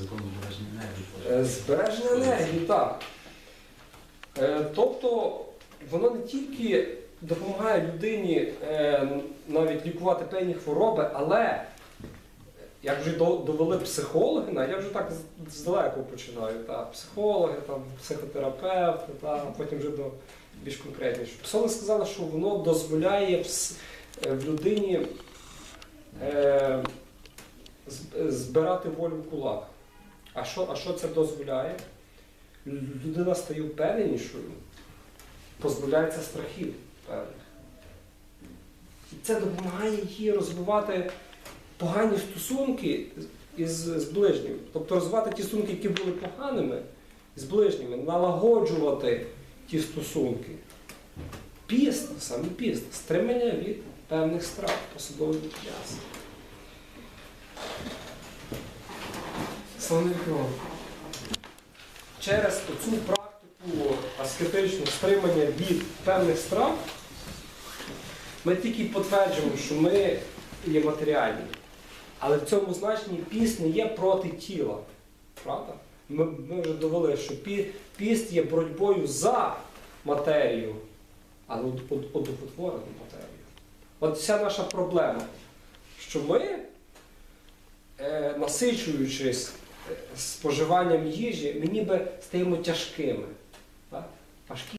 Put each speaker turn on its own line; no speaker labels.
закон збереження енергії.
Е, Збереження енергії, так. Е, Тобто воно не тільки допомагає людині е, навіть лікувати певні хвороби, але як вже довели психологи, я вже так здалеку починаю, та, психологи, там, психотерапевти, та, потім вже до більш конкретніше. Психологи сказали, що воно дозволяє в людині е, збирати волю в кулак. А що, а що це дозволяє? Людина стає впевненішою, позбавляється страхів певних. І це допомагає їй розвивати погані стосунки із, з ближнім. Тобто розвивати ті стосунки, які були поганими з ближніми, налагоджувати ті стосунки. Піст, саме піст, стримання від певних страв, посадовий час. Слава Через цю практику аскетичну стримання від певних страв ми тільки підтверджуємо, що ми є матеріальні. Але в цьому значенні піст є проти тіла. Правда? Ми, ми вже довели, що пі- піст є боротьбою за матерію, але од- од- одухотворену матерію. От вся наша проблема, що ми, е, насичуючись споживанням їжі, ми ніби стаємо тяжкими. Так?